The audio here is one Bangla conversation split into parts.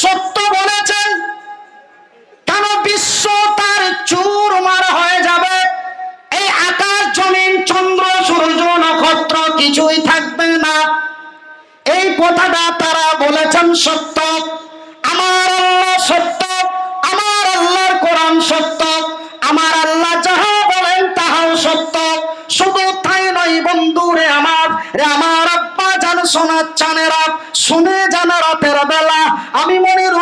সত্য বলেছেন কেন বিশ্ব তার চুরমার হয়ে যাবে? এই আকাশ, জমিন, চন্দ্র, সূর্য, নক্ষত্র কিছুই থাকবে না। এই কথাটা তারা বলেছেন সত্য। আমার আল্লাহ সত্য, আমার আল্লাহর কোরআন সত্য, আমার আল্লাহ যাহা বলেন তাহাও সত্য। শুধু তাই নয় বন্ধু রে আমার রে আমার আব্বা জান সোনার চানেরা শুনে জান রাতের বেলা আমি মনির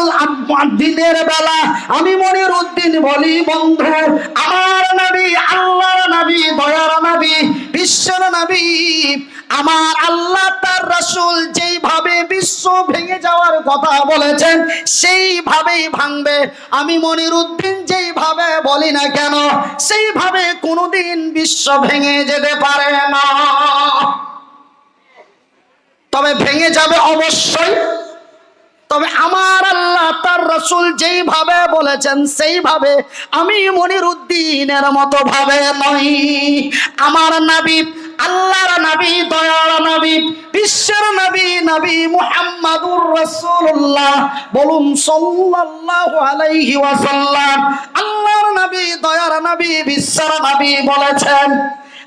দিনের বেলা, আমি মনির উদ্দিন বলি, বন্ধু, আমার নবী, আল্লাহর নবী, দয়ার নবী, বিশ্বের নবী, আমার আল্লাহ তার রাসূল যেইভাবে বিশ্ব ভেঙে যাওয়ার কথা বলেছেন, সেইভাবেই ভাঙবে। আমি মনির উদ্দিন যেইভাবে বলি না কেন, সেইভাবে কোনোদিন বিশ্ব ভেঙে যেতে পারে না। তবে ভেঙে যাবে অবশ্যই। তবে আমার আল্লাহ তার রসুল যেইভাবে বলেছেন সেইভাবে আমি মনির উদ্দিনের মতো ভাবে নই। আমার নাবি, আল্লাহর নবী, দয়ার নবী, বিশ্বের নবী নবী মুহাম্মাদুর রাসূলুল্লাহ বলুন সাল্লাল্লাহু আলাইহি ওয়াসাল্লাম, আল্লাহর নবী, দয়ার নবী, বিশ্বের নবী বলেছেন।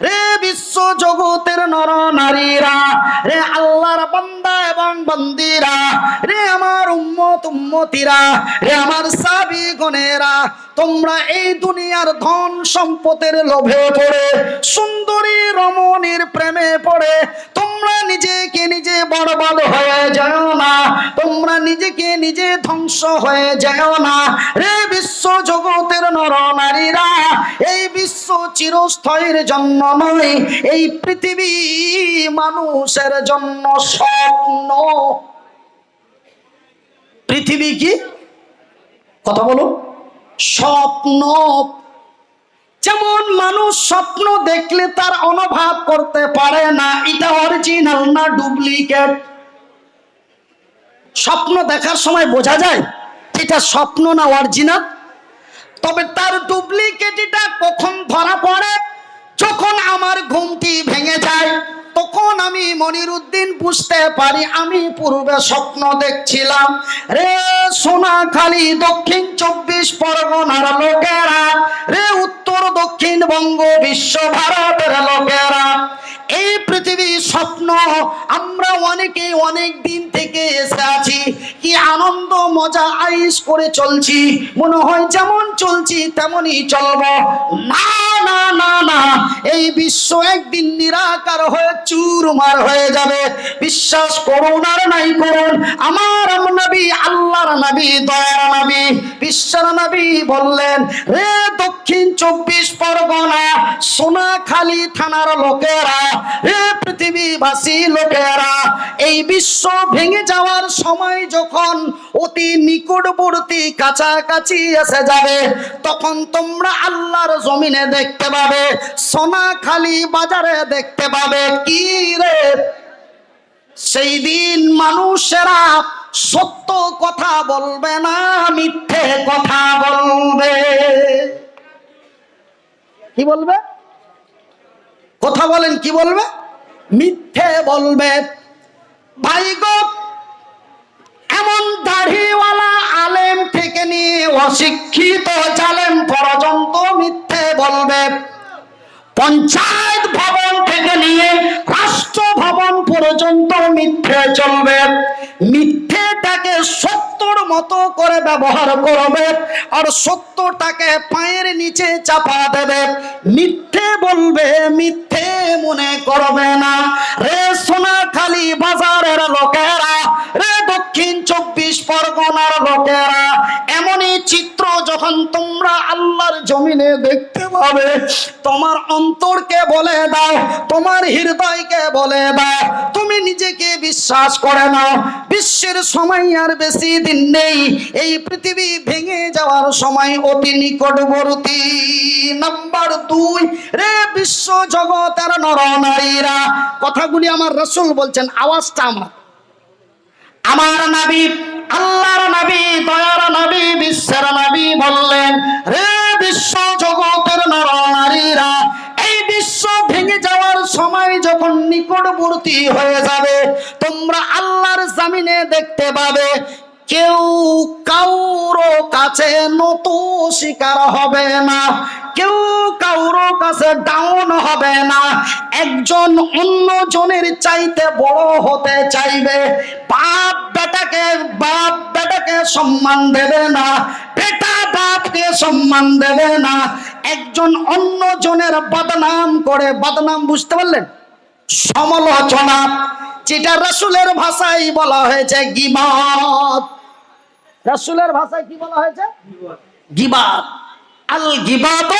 রে বিশ্ব জগতের নর নারীরা রে আল্লাহর বান্দা এবং বন্দিরা রে আমার উম্মত উম্মতিরা রে আমার সাবি গনেরা তোমরা এই দুনিয়ার ধন সম্পদের লোভে পড়ে, সুন্দরী রমণীর প্রেমে পড়ে নিজেকে নিজে বরবাদ হয়ে যাও না। তোমরা নিজেকে নিজে ধ্বংস হয়ে যাও না। রে বিশ্ব জগতের নর নারীরা, এই বিশ্ব চিরস্থায়ীর জন্য নয়, এই পৃথিবী মানুষের জন্য স্বপ্ন। পৃথিবী কি? কথা বলো। স্বপ্ন যেমন মানুষ স্বপ্ন দেখলে তার অনুভব করতে পারে না, এটা অরিজিনাল না ডুপ্লিকেট স্বপ্ন দেখার সময় বোঝা যায়, এটা স্বপ্ন না অরিজিনাল তবে তার ডুপ্লিকেট এটা কখন ধরা পড়ে? যখন আমার ঘুমটি ভেঙে যায়, তখন আমি মনির উদ্দিন বুঝতে পারি, আমি পূর্বে স্বপ্ন দেখছিলাম। রে সোনাখালী দক্ষিণ চব্বিশ পরগনার লোকেরা, রে উত্তর দক্ষিণ বঙ্গ বিশ্ব ভারতের লোকেরা এই পৃথিবী স্বপ্ন, আমরা অনেকে অনেক দিন থেকে এসে আছি, কি আনন্দ, মজা আইস করে চলছি, মনে হয় যেমন চলছি তেমনই চলব। না না না, এই বিশ্ব একদিন নিরাকার হয়ে চুরমার হয়ে যাবে। বিশ্বাস করুন আর নাই করুন, আমার নবী, আল্লাহর নবী, দয়ার নবী, বিশ্বর নবী বললেন, রে দক্ষিণ চব্বিশ পরগনা, সোনাখালী থানার লোকেরা, রে পৃথিবীবাসী লোকেরা, এই বিশ্ব ভেঙে যাওয়ার সময় যখন অতি নিকটবর্তী কাছাকাছি এসে যাবে, তখন তোমরা আল্লাহর জমিনে দেখতে পাবে, সোনাখালী বাজারে দেখতে পাবে। কি রে? সেই দিন মানুষেরা সত্য কথা বলবে না, মিথ্যে কথা বলবে। কি বলবে? কথা বলেন, কি বলবে? মিথ্যে বলবে। ভাই গো, এমন দাড়িওয়ালা আলেম থেকে নিয়ে অশিক্ষিত জালেম পর্যন্ত মিথ্যে বলবে। পঞ্চায়েত ভবন থেকে নিয়ে ভবন পর্যন্ত মিথ্যে চলবে। মিথ্যেটাকে সত্যর মতো করে ব্যবহার করবে আর সত্যটাকে পায়ের নিচে চাপা দেবে। মিথ্যে বলবে, মিথ্যে মনে করবে না। রে সোনাখালী বাজারের লোকেরা, রে দক্ষিণ চব্বিশ পরগনার লোকেরা, এমনই চিত্র যখন তোমরা আল্লাহর জমিনে দেখতে পাবে, তোমার অন্তরকে বলে দাও, তোমার হৃদয়কে বলে দাও, তুমি নিজেকে বিশ্বাস করে নাও। বিশ্বের সময় আর বেশি দিন নেই, এই পৃথিবী ভেঙে যাওয়ার সময় অতি নিকটবর্তী। নাম্বার দুই, রে বিশ্ব জগতের নর নারীরা, কথাগুলি আমার রসুল বলছেন, আওয়াজটা আমার। আমার নাবি, আল্লাহর নাবি নবী বললেন রে বিশ্ব জগতের নর নারীরা এই বিশ্ব ভেঙে যাওয়ার সময় যখন নিকটবর্তী হয়ে যাবে, তোমরা আল্লাহর জামিনে দেখতে পাবে কেউ কাউরো কাছে নত শিকার হবে না। কেউ কাউরো কাছে ডাউন হবে না। একজন অন্য জনের চাইতে বড় হতে চাইবে। বাপ বেটাকে বাপ বেটাকে সম্মান দেবে না। বেটা বাপকে সম্মান দেবে না। একজন অন্য জনের বদনাম করে, বদনাম বুঝতে পারলেন? সমালোচনা, যেটা রসুলের ভাষায় বলা হয়েছে গিবাদ। রসুলের ভাষায় কি বলা হয়েছে? গিবাদ। আল গিবাদ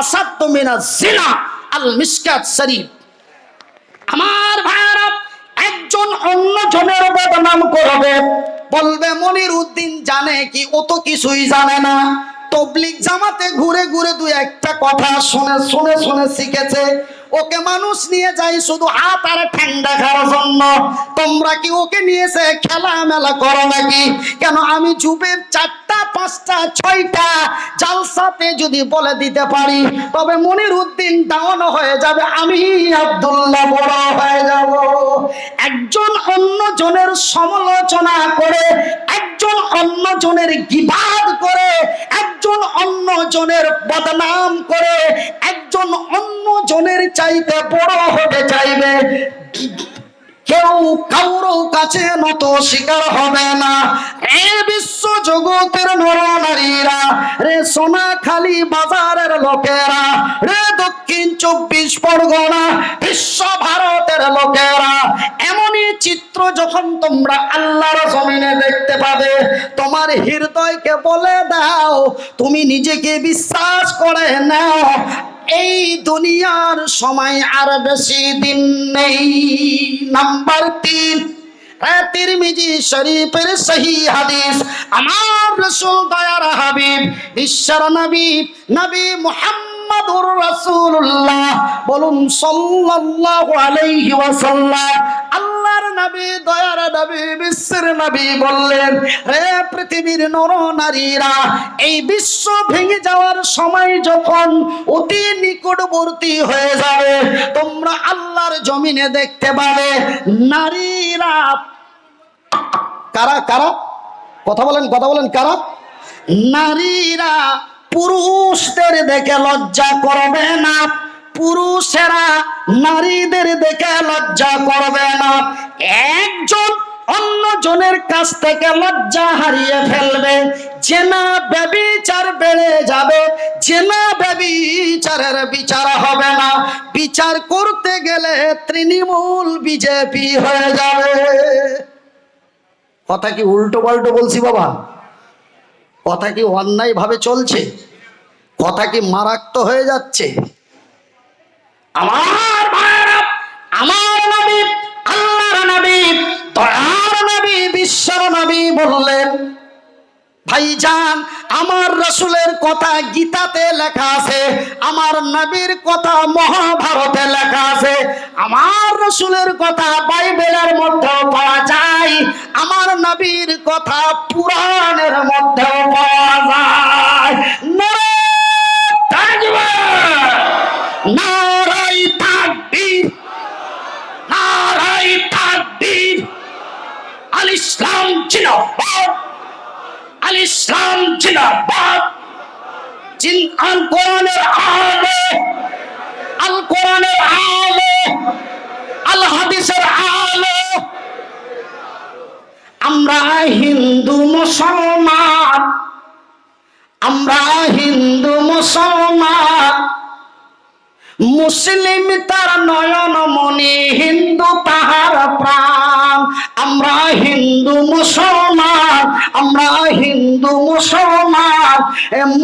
আসাদ্দ মিনা জিনা, আল মিসকাত শরীফ। আমার ভাইয়ারা, একজন অন্য জনের বদনাম করবে। বলবে, মনির উদ্দিন জানে কি, ও তো কিছুই জানে না। তবলিক জামাতে ঘুরে ঘুরে দুই একটা কথা শুনে শুনে শুনে শিখেছে। ওকে মানুষ নিয়ে যায় শুধু হাত আর ঠ্যাং দেখার জন্য। তোমরা কি ওকে নিয়ে এসে খেলা করো নাকি? কেন আমি যুবের চারটা, পাঁচটা, ছয়টা জালসাতে যদি বলে দিতে পারি, তবে মনির উদ্দিন ডাউন হয়ে যাবে, আমি আব্দুল্লাহ বড় হয়ে যাব। একজন অন্য জনের সমালোচনা করে, একজন অন্য জনের গিবাদ করে, একজন অন্য জনের বদনাম করে, একজন অন্য জনের চাইতে বড় হতে চাইবে। কেউ কাউরো কাছে নত শিকার হবে না। এ বিশ্ব জগতের নর নারীরা রে সোনা খালি বাজারের লোকেরা, রে দক্ষিণ চব্বিশ পরগনা বিশ্ব ভারতের লোকেরা, এমনই চিত্র যখন তোমরা আল্লাহর জমিনে দেখতে পাবে, তোমার হৃদয়কে বলে দাও, তুমি নিজেকে বিশ্বাস করে নাও। এই দুনিয়ার সময় আর বেশি দিন নেই। নাম্বার তিন তিরমিজি হাবিব নবী নবী বলুন সাল্লাল্লাহু আলাইহি ওয়াসাল্লাম। নবী, দয়ার নবী, বিশ্বের নবী বললেন রে পৃথিবীর নর নারীরা, এই বিশ্ব ভেঙে যাওয়ার সময় যখন অতি নিকটবর্তী হয়ে যাবে, তোমরা আল্লাহর জমিনে দেখতে পাবে নারীরা কারা কারা? কথা বলেন কথা বলেন, কারা? নারীরা পুরুষদের দেখে লজ্জা করবে না। পুরুষেরা নারীদের দেখে লজ্জা করবে না। একজন অন্য জনের কাছ থেকে লজ্জা হারিয়ে ফেলবে। জেনা ব্যবিচার বেড়ে যাবে। জেনা ব্যবিচারের বিচার হবে না। বিচার করতে গেলে তৃণমূল বিজেপি হয়ে যাবে। কথা কি উল্টো পাল্টো বলছি বাবা? কথা কি অন্যায় ভাবে চলছে? কথা কি মারাত্মক হয়ে যাচ্ছে? আমার ভাইয়েরা আমার নবী, আল্লাহর নবী, দয়ার নবী, বিশ্বর নবী বললেন, ভাইজান, আমার রসুলের কথা গীতাতে লেখা আছে, আমার নবীর কথা মহাভারতে লেখা আছে, আমার রসুলের কথা বাইবেলের মধ্যেও পাওয়া যায়, আমার নবীর কথা পুরাণের মধ্যেও পাওয়া যায়। আল ইসলাম জিন্দাবাদ। আল ইসলাম জিন্দাবাদ। জিন আল কোরআনের আলো। আল কোরআনের আলো। আল হাদিসের আলো। আমরা হিন্দু মুসলমান। আমরা হিন্দু মুসলমান। মুসলিম তার নয়ন মনি হিন্দু তাহার প্রাণ। আমরা হিন্দু মুসলমান, আমরা হিন্দু মুসলমান।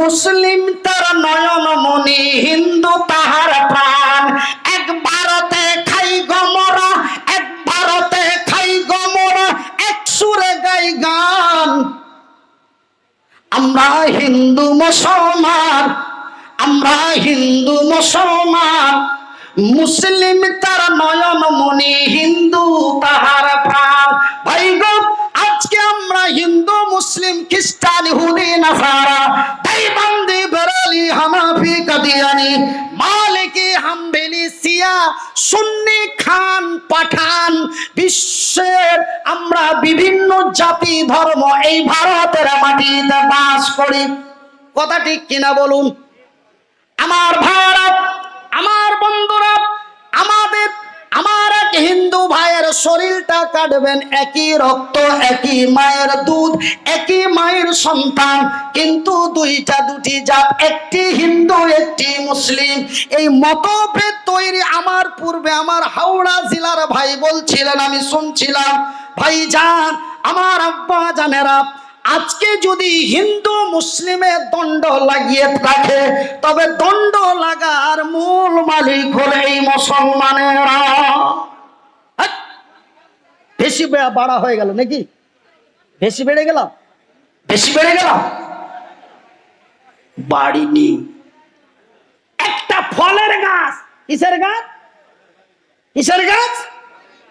মুসলিম তার নয়ন মনি হিন্দু তাহার প্রাণ। এক ভারতে খাই গমরা এক ভারতে খাই গমরা এক সুরে গাই গান। আমরা হিন্দু মুসলমান, আমরা হিন্দু মুসলমান। মুসলিম তার নয়ন মনি হিন্দু তাহার প্রাণ। হিন্দু, মুসলিম, খ্রিস্টান, ইহুদি, নাসারা দেওবন্দি বেরালি হানাফি কাদিয়ানি, মালিকি হামবেলি সিয়া, সুন্নি খান পাঠান, বিশ্বের আমরা বিভিন্ন জাতি, ধর্ম এই ভারতের মাটিতে বাস করি। কথা ঠিক কিনা বলুন? আমার ভারত আমার বন্ধুরা, আমাদের এক হিন্দু ভাইয়ের শরীরটা কাটবেন একই রক্ত, একই মায়ের দুধ, একই মায়ের সন্তান কিন্তু দুইটা দুটি জাত, একটি হিন্দু, একটি মুসলিম এই মতভেদ তৈরি আমার পূর্বে আমার হাওড়া জেলার ভাই বলছিলেন, আমি শুনছিলাম ভাই যান আমার আব্বা জানেরা, আজকে যদি হিন্দু মুসলিমের দণ্ড লাগিয়ে থাকে, তবে দণ্ড লাগার মূল মালিক হলে এই মুসলমানেরা! বেশি বাড়া হয়ে গেল নাকি? বেশি বেড়ে গেলাম? বেশি বেড়ে গেলাম? বাড়ি বাড়িনি একটা ফলের গাছ। কিসের গাছ? কিসের গাছ?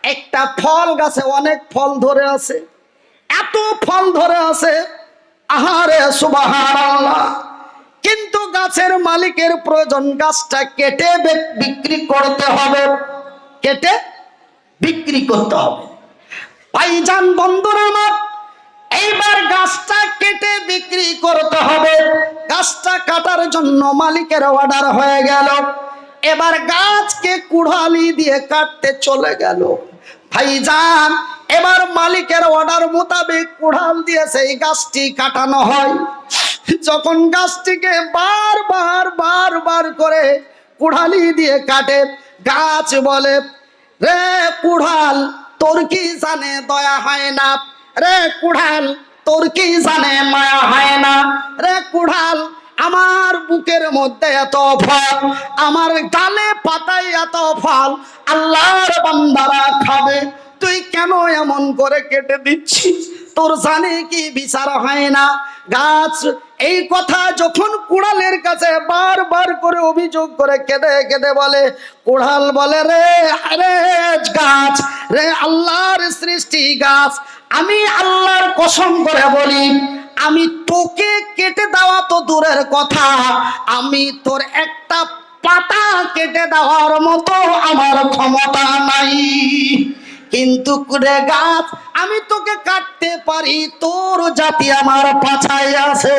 একটা ফল গাছে অনেক ফল ধরে আছে। এত ফল ধরে আছে আহারে সুবাহার কিন্তু গাছের মালিকের প্রয়োজন গাছটা কেটে বিক্রি করতে হবে। কেটে বিক্রি করতে হবে। ভাইজান বন্ধুরা আমার, এইবার গাছটা কেটে বিক্রি করতে হবে। গাছটা কাটার জন্য মালিকের অর্ডার হয়ে গেল। এবার গাছকে কুড়ালি দিয়ে কাটতে চলে গেল। ভাইজান, এবার মালিকের অর্ডার মোতাবেক কুড়াল দিয়ে সেই গাছটি কাটানো হয়। যখন গাছটিকে বারবার বারবার করে কুড়ালি দিয়ে কাটে, গাছ বলে, রে কুড়াল তোর কি জানে দয়া হয় না? রে কুড়াল, তোর কি জানে মায়া হয় না? রে কুড়াল, আমার বুকের মধ্যে এত ফল, আমার গালে পাতায় এত ফল, আল্লাহর বান্দারা খাবে। তুই কেন এমন করে কেটে দিচ্ছিস? তোর জানে কি বিচার হয় না? গাছ, এই কথা যখন কুড়ালের কাছে বারবার করে অভিযোগ করে কেঁদে কেঁদে বলে, কুড়াল বলে, রে আরে গাছ, রে আল্লাহর সৃষ্টি গাছ, আমি আল্লাহর কসম করে বলি, আমি তোকে কেটে দেওয়া তো দূরের কথা, আমি তোর একটা পাতা কেটে দেওয়ার মতো আমার ক্ষমতা নাই। কিন্তু রে গাছ আমি তোকে কাটতে পারি, তোর জাতি আমার পাছায় আছে।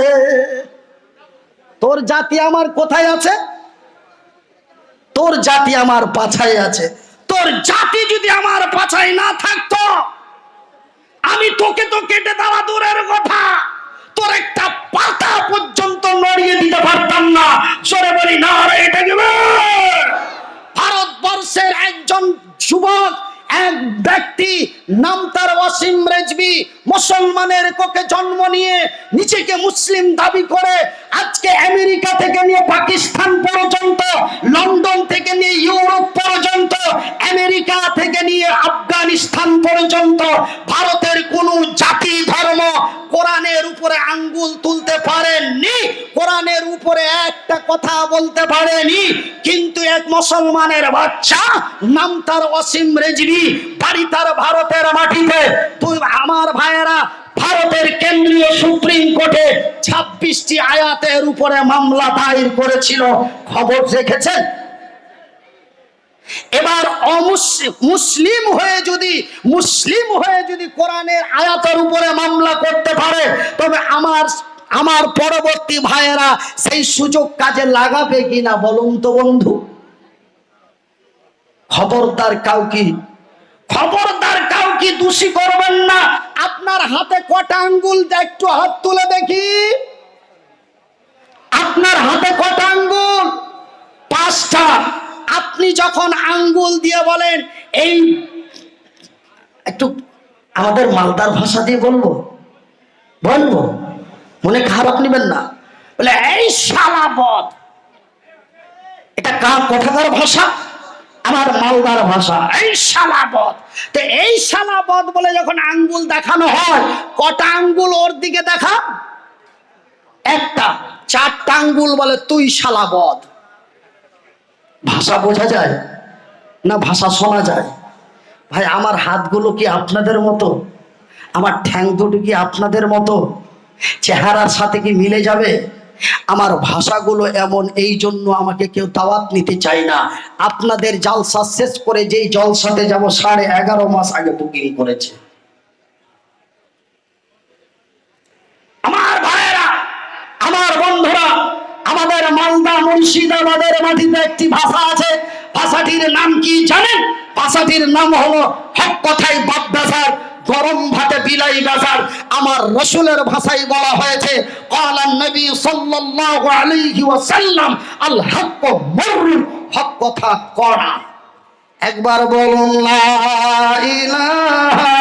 তোর জাতি আমার কোথায় আছে? তোর জাতি আমার পাছায় আছে। তোর জাতি যদি আমার পাছায় না থাকতো, আমি তোকে তো কেটে দেওয়া দূরের কথা। তোর একটা পাতা পর্যন্ত নড়িয়ে দিতে পারতাম না। সরে বলি, না ভারতবর্ষের একজন যুবক এক ব্যক্তি নাম তার ওয়াসিম রেজবি, মুসলমানের কোকে জন্ম নিয়ে নিজেকে মুসলিম দাবি করে, আজকে আমেরিকা থেকে নিয়ে পাকিস্তান পর্যন্ত, লন্ডন থেকে নিয়ে ইউরোপ পর্যন্ত, আমেরিকা থেকে নিয়ে আফগানিস্তান পর্যন্ত, ভারতের কোন জাতি ধর্ম কোরআনের উপরে আঙ্গুল তুলতে পারেননি, কোরআনের উপরে একটা কথা বলতে পারেনি, কিন্তু এক মুসলমানের বাচ্চা নাম তার অসীম রেজবি বাড়ি তার ভারতের মাটিতে। তুই আমার ভাইয়েরা, ভারতের কেন্দ্রীয় সুপ্রিম কোর্টে ছাব্বিশটি আয়াতের উপরে মামলা দায়ের করেছিল। খবর রেখেছেন? এবার মুসলিম হয়ে যদি মুসলিম হয়ে যদি কোরআনের আয়াতের উপরে মামলা করতে পারে, তবে আমার আমার পরবর্তী ভাইয়েরা সেই সুযোগ কাজে লাগাবে কিনা বলুন তো বন্ধু? খবরদার কাউকে খবরদার কাউকে দোষী করবেন না। আপনার হাতে কটা আঙ্গুল? একটু হাত তুলে দেখি। আপনার হাতে কটা আঙ্গুল? পাঁচটা। আপনি যখন আঙ্গুল দিয়ে বলেন, এই, একটু আমাদের মালদার ভাষা দিয়ে বলব? বলব। মনে খারাপ নেবেন না। বলে, এই শালাবদ এটা কার কথাকার ভাষা? আমার মালদার ভাষা। এই শালাবদ তো এই শালাবদ বলে যখন আঙ্গুল দেখানো হয়, কটা আঙ্গুল ওর দিকে দেখা? একটা। চারটা আঙ্গুল বলে, তুই শালাবদ ভাষা বোঝা যায় না ভাষা শোনা যায়? ভাই, আমার হাতগুলো কি আপনাদের মতো? আমার ঠ্যাং দুটো কি আপনাদের মতো? চেহারার সাথে কি মিলে যাবে? আমার ভাষাগুলো এমন, এই জন্য আমাকে কেউ দাওয়াত নিতে চায় না। আপনাদের জালসা শেষ করে যেই জলসাতে যাব, সাড়ে এগারো মাস আগে বুকিং করেছে। আমার ভাইয়েরা, আমার বন্ধুরা, আমাদের মালদা মুর্শিদাবাদের মাটিতে একটি ভাষা আছে। ভাষাটির নাম কি জানেন? ভাষাটির নাম হলো হক কথাই বাপ গরম ভাতে বিলাই গাজার আমার রসুলের ভাষায় বলা হয়েছে নবী কথা একবার বলুন, লা ইলাহা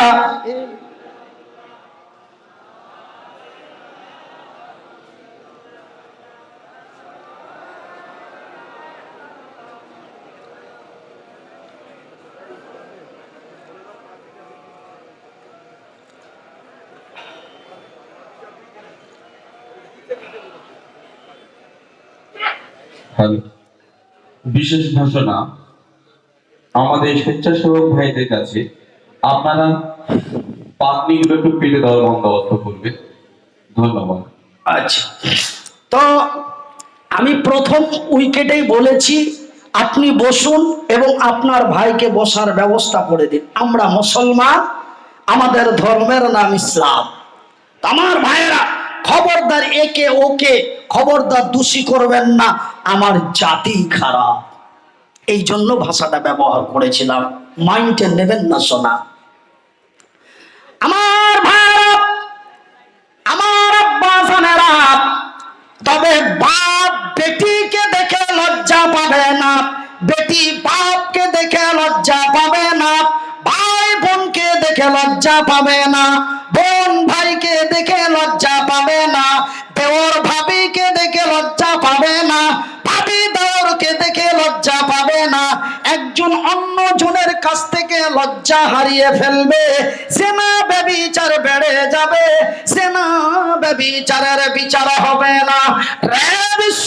বিশেষ ঘোষণা, আমাদের স্বেচ্ছাসেবক ভাইদের কাছে আপনারা পাতনিগুলো একটু পেটে দেওয়ার বন্দোবস্ত করবে। ধন্যবাদ। আচ্ছা। তো আমি প্রথম উইকেটেই বলেছি, আপনি বসুন এবং আপনার ভাইকে বসার ব্যবস্থা করে দিন। আমরা মুসলমান, আমাদের ধর্মের নাম ইসলাম। আমার ভাইয়েরা খবরদার একে ওকে খবরদার দোষী করবেন না। আমার জাতি খারাপ। এই জন্য ভাষাটা ব্যবহার করেছিলাম। মাইন্ডে নেবেন না শোনা আমার ভাইয়েরা আমার আব্বা জানেরা, তবে বাপ বেটিকে দেখে লজ্জা পাবে না। বেটি বাপকে দেখে লজ্জা পাবে না। ভাই বোনকে দেখে লজ্জা পাবে না। বোন ভাইকে দেখে লজ্জা লজ্জা হারিয়ে ফেলবে। সেনা ব্যবিচার বেড়ে যাবে। সেনা ব্যবিচারের বিচার হবে না। বিশ্ব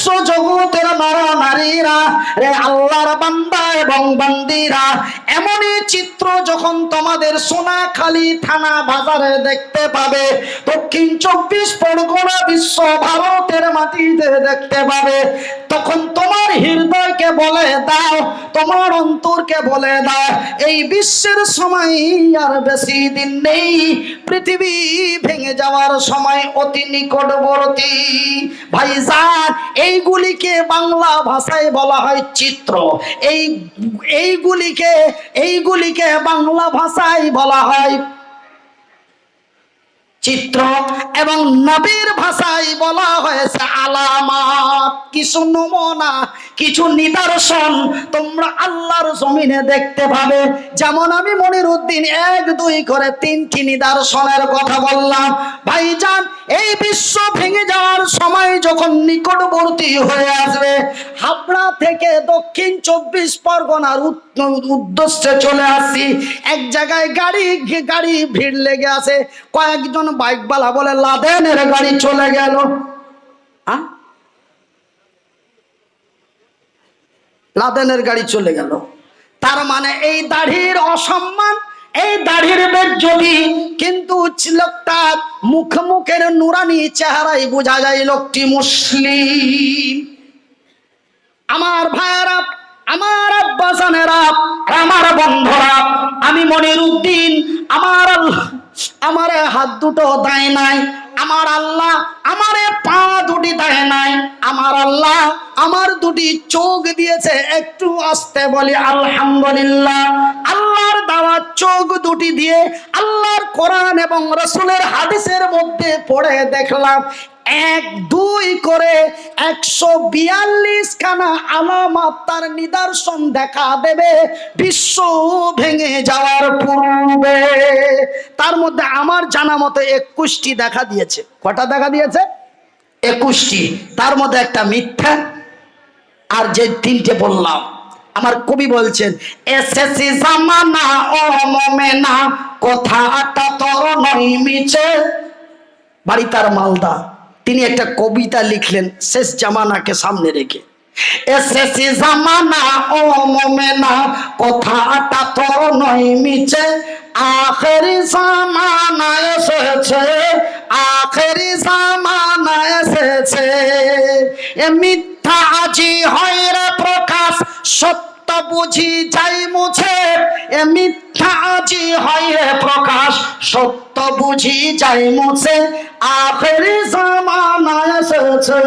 দেখতে পাবে, দক্ষিণ চব্বিশ পরগনা বিশ্ব ভারতের মাটিতে দেখতে পাবে। তখন তোমার হৃদয়কে বলে দাও, তোমার অন্তরকে বলে দাও, এই বিশ্বের সময় আর বেশি দিন নেই, পৃথিবী ভেঙে যাওয়ার সময় অতি নিকটবর্তী। ভাইজান এইগুলিকে বাংলা ভাষায় বলা হয় চিত্র। এই এইগুলিকে এইগুলিকে বাংলা ভাষায় বলা হয় চিত্র এবং নবীর ভাষায় বলা হয়েছে আলামাত। কিছু নমুনা, কিছু নিদর্শন তোমরা আল্লাহর জমিনে দেখতে পাবে। যেমন আমি মনির উদ্দিন এক, দুই করে তিনটি নিদর্শনের কথা বললাম। ভাইজান, এই বিশ্ব ভেঙে যাওয়ার সময় যখন নিকটবর্তী হয়ে আসবে, হাবড়া থেকে দক্ষিণ চব্বিশ পরগনার উদ্দেশ্যে চলে আসছি। এক জায়গায় গাড়ি গাড়ি ভিড় লেগে আছে। কয়েকজন বাইকওয়ালা বলে লাদেনের গাড়ি চলে গেল। লাদেনের গাড়ি চলে গেল। তার মানে এই দাড়ির অসম্মান, এই দাড়ির বেজ্জতি কিন্তু লোকটা মুখ মুখের নুরানি চেহারাই বোঝা যায় লোকটি মুসলিম। আমার ভাইয়েরা, আমার আব্বাসানেরা আমার বন্ধুরা, আমি মনির উদ্দিন আমার আল্লাহ আমারে হাত দুটো দায় নাই, আমার আল্লাহ আমারে পা দুটি দেয় নাই, আমার আল্লাহ আমার দুটি চোখ দিয়েছে, একটু আসতে বলি, আলহামদুলিল্লাহ। আল্লাহর দেওয়া চোখ দুটি দিয়ে আল্লাহর কোরআন এবং রসুলের হাদিসের মধ্যে পড়ে দেখলাম এক, দুই করে একশো বিয়াল্লিশ খানা আলামত তার নিদর্শন দেখা দেবে। বিশ্ব ভেঙে যাওয়ার পূর্বে। তার মধ্যে আমার জানা মতো একুশটি দেখা দিয়েছে। কটা দেখা দিয়েছে? একুশটি। তার মধ্যে একটা মিথ্যা। আর যে তিনটে বললাম, আমার কবি বলছেন, এসেছি জামানা ও মমেনা, কথাটা তোর নই মিছে। বাড়ি তার মালদা। তিনি একটা কবিতা লিখলেন, শেষ জামানাকে সামনে রেখে। এসেছি জামানা, ও মোমেনা কথাটা তোর নয় মিছে। আখেরি জামানা এসেছে, আখেরি জামানা এসেছে। এ মিথ্যা আজি হয় রে প্রকাশ, সত্য বুঝি যাই মুছে, এ মিথ্যা আজি হয় প্রকাশ সত্য বুঝি যাই মুছে। আখেরি জামানা এসেছে,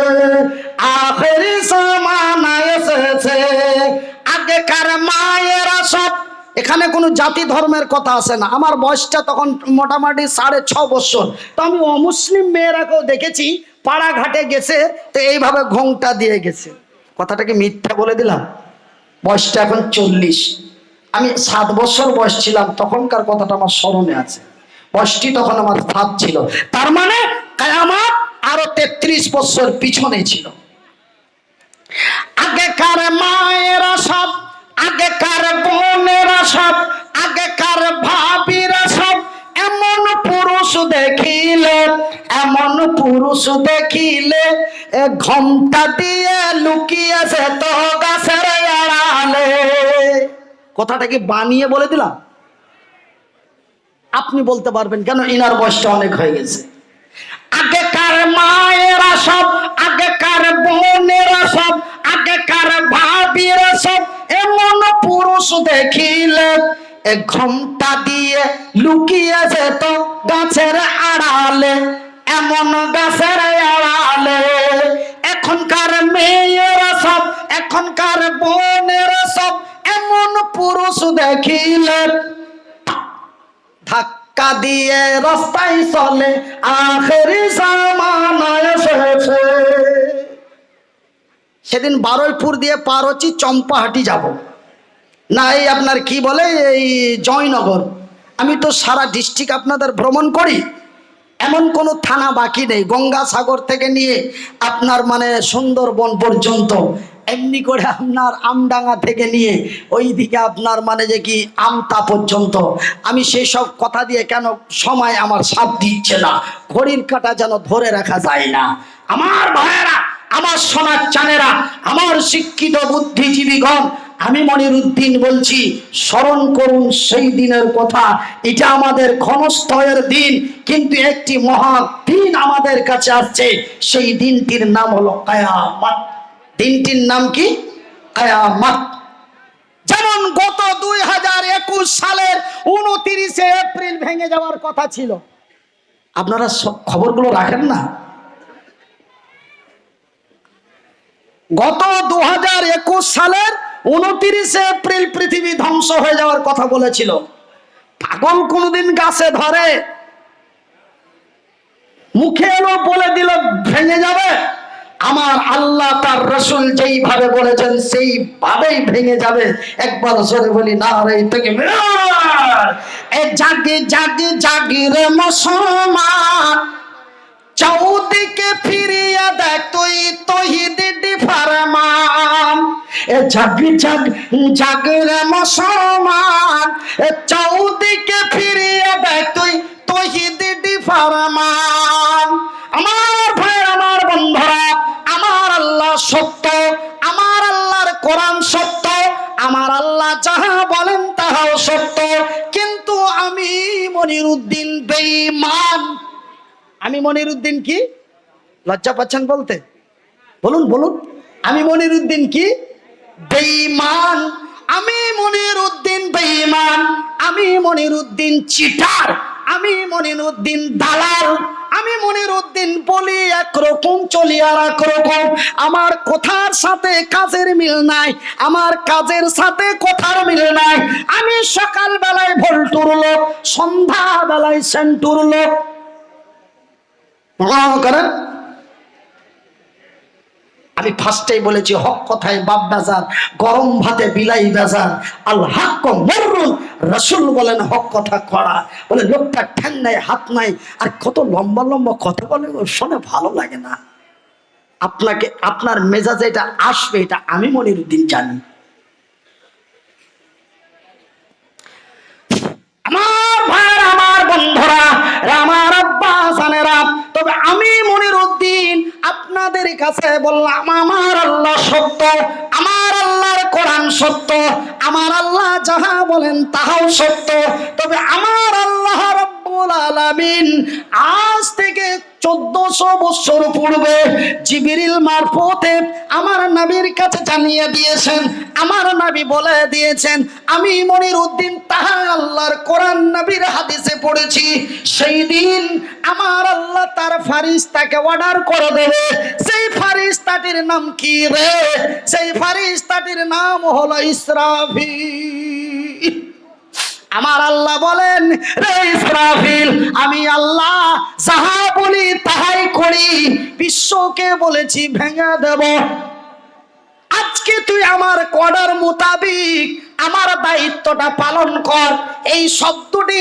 আখেরি জামানা এসেছে। আগেকার মায়েরা সব এখানে কোনো জাতি ধর্মের কথা আসে না। আমার বয়সটা তখন মোটামুটি সাড়ে ছ বছর। তো আমি অমুসলিম মেয়েরাকেও দেখেছি, পাড়াঘাটে গেছে, তো এইভাবে ঘোংটা দিয়ে গেছে। কথাটাকে মিথ্যা বলে দিলাম। বয়সটা এখন চল্লিশ। আমি সাত বছর বয়স ছিলাম, তখনকার কথাটা আমার স্মরণে আছে। বয়সটি তখন আমার সাত ছিল। তার মানে কায়ামাত আরও তেত্রিশ বছর পিছনে ছিল। আগেকার মায়েরা সব, আগেকার বোনেরা সব পুরুষ দেখিলে ঘণ্টা দিয়ে লুকিয়েছে তো গাছের আড়ালে। কথাটা কি বানিয়ে বলে দিলাম? আপনি বলতে পারবেন কেন ইনার বয়সটা অনেক হয়ে গেছে। আগেকার মায়েরা সব, আগেকার বোনেরা সব, আগেকার ভাবিরা সব এমন পুরুষ দেখিলে ঘণ্টা দিয়ে লুকিয়ে যেত গাছের আড়ালে। এমন গাছের আড়ালে এখনকার মেয়েরা সব, এখনকার বোনেরা সব এমন পুরুষ দেখিলে। ধাক্কা দিয়ে রাস্তায় চলে, আখেরি জামানায় এসেছে। সেদিন বারুইপুর দিয়ে পার হচ্ছি, চম্পাহাটি যাব। না এই আপনার কি বলে, এই জয়নগর। আমি তো সারা ডিস্ট্রিক্ট আপনাদের ভ্রমণ করি। এমন কোনো থানা বাকি নেই, গঙ্গাসাগর থেকে নিয়ে আপনার মানে সুন্দরবন পর্যন্ত। এমনি করে আপনার আমডাঙ্গা থেকে নিয়ে ওই দিকে আপনার মানে যে কি আমতা পর্যন্ত। আমি সেই সব কথা দিয়ে কেন সময় আমার সাথ দিচ্ছে না? ঘড়ির কাটা যেন ধরে রাখা যায় না। আমার ভাইয়েরা, আমার সোনার চানেরা আমার শিক্ষিত বুদ্ধিজীবীগণ আমি মনির উদ্দিন বলছি, স্মরণ করুন সেই দিনের কথা। এটা আমাদের ক্ষণস্থয়ের দিন, কিন্তু একটি মহা দিন আমাদের কাছে আসছে। সেই দিনটির নাম হলো কায়ামাত। দিনটির নাম কি? কায়ামাত। যেমন গত দুই হাজার একুশ সালের উনতিরিশে এপ্রিল ভেঙে যাওয়ার কথা ছিল। আপনারা সব খবরগুলো রাখেন না? গত দু হাজার একুশ সালের উনতিরিশে এপ্রিল পৃথিবী ধ্বংস হয়ে যাওয়ার কথা বলেছিল। পাগল কোনদিন গাছে ধরে। মুখে এলো বলে দিল, ভেঙে যাবে। আমার আল্লাহ তার রসুল যেইভাবে বলেছেন, সেইভাবেই ভেঙে যাবে। একবার জোরে বলি না রে থেকে এ জাগি জাগি জাগি রে মুসলমান। চৌদিকে ফিরিয়া দেখ তুই তহিদি এ জাগি জাগ জাগি রে মুসলমান। চৌদিকে ফিরিয়া দেখ তুই তহিদি ফারমান। আমার ভাই আমার বন্ধুরা, আমার আল্লাহ সত্য, আমার আল্লাহর কোরআন সত্য, আমার আল্লাহ যাহা বলেন তাহাও সত্য। কিন্তু আমি মনির উদ্দিন বেঈমান। আমি মনির উদ্দিন কি? লজ্জা পাচ্ছেন বলতে? বলুন বলুন। আমি মনির উদ্দিন কি? বেঈমান, আমি মনির উদ্দিন বেঈমান, আমি মনির উদ্দিন চিটার, আমি মনির উদ্দিন দালাল, আমি মনির উদ্দিন বলি একরকম, চলি আর একরকম আমার কথার সাথে কাজের মিল নাই, আমার কাজের সাথে কথার মিল নাই। আমি সকাল বেলায় ভোল্টুর লোক সন্ধ্যা বেলায় সেন্টুর লোক। করেন আমি ফার্স্টেই বলেছি, হক কথায় বাপ বাজার, গরম ভাতে বিলাই বাজার। আল হাক্ক মরুন রসুল বলেন, হক কথা করা বলে, লোকটা ঠ্যাং নাই, হাত নাই, আর কত লম্বা লম্বা কথা বলে শুনে ভালো লাগে না। আপনাকে, আপনার মেজাজে এটা আসবে, এটা আমি মনির উদ্দিন জানি। আমার ভাইয়ের, আমার বন্ধুরা জানেরা তবে আমি মনির উদ্দিন আপনাদের কাছে বললাম, আমার আল্লাহ সত্য, আমার আল্লাহর কোরআন সত্য, আমার আল্লাহ যাহা বলেন তাহাও সত্য। তবে আমার আল্লাহ রব্বুল আলামিন আজ থেকে চোদ্দশো বৎসর পূর্বে জিবিরিল মারফতে আমার নবীর কাছে জানিয়ে দিয়েছেন, আমার নবী বলে দিয়েছেন, আমি মনির উদ্দিন তাহা আল্লাহর কোরআন নবীর হাদিসে পড়েছি, সেই দিন আমার আল্লাহ তার ফারিস্তাকে অর্ডার করে দেবে, সেই ফারিস্তাটির নাম কি রে? সেই ফারিস্তাটির নাম হলো ইসরাফিল। আমার আল্লাহ বলেন, রে ইসরাফিল, আমি আল্লাহ যাহা বলি তাহাই করি। বিশ্বকে বলেছি ভেঙে দেব। আজকে তুই আমার কডার মোতাবিক আমার দায়িত্বটা পালন কর। এই শব্দটি